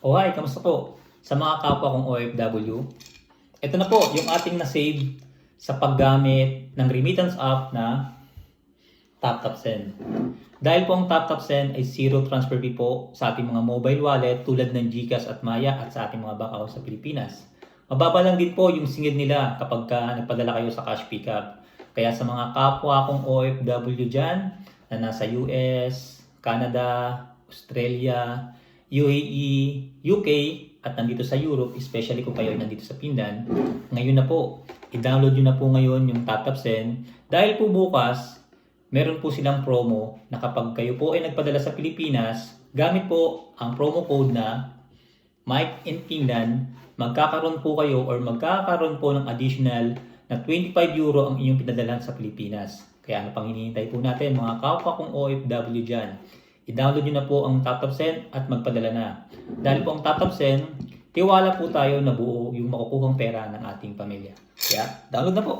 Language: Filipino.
Oh hi, kamusta po? Sa mga kapwa kong OFW, ito na po yung ating na-save sa paggamit ng remittance app na TapTapSend. Dahil po ang TapTapSend ay zero transfer fee po sa ating mga mobile wallet tulad ng GCash at Maya at sa ating mga bank account sa Pilipinas. Mababa lang din po yung singid nila kapag ka nagpadala kayo sa cash pickup. Kaya sa mga kapwa kong OFW dyan na nasa US, Canada, Australia, UAE, UK, at nandito sa Europe, especially kung kayo ay nandito sa Pindan, ngayon na po, i-download nyo na po ngayon yung TapTapSend dahil po bukas, meron po silang promo na kapag kayo po ay nagpadala sa Pilipinas, gamit po ang promo code na Mike in Finland, magkakaroon po kayo or magkakaroon po ng additional na 25 euro ang inyong pinadalan sa Pilipinas. Kaya ano pang hinihintay po natin mga kapwa kong OFW dyan. I-download nyo na po ang TapTapSend at magpadala na. Dahil po ang TapTapSend, tiwala po tayo na buo yung makukuhang pera ng ating pamilya. Kaya download na po.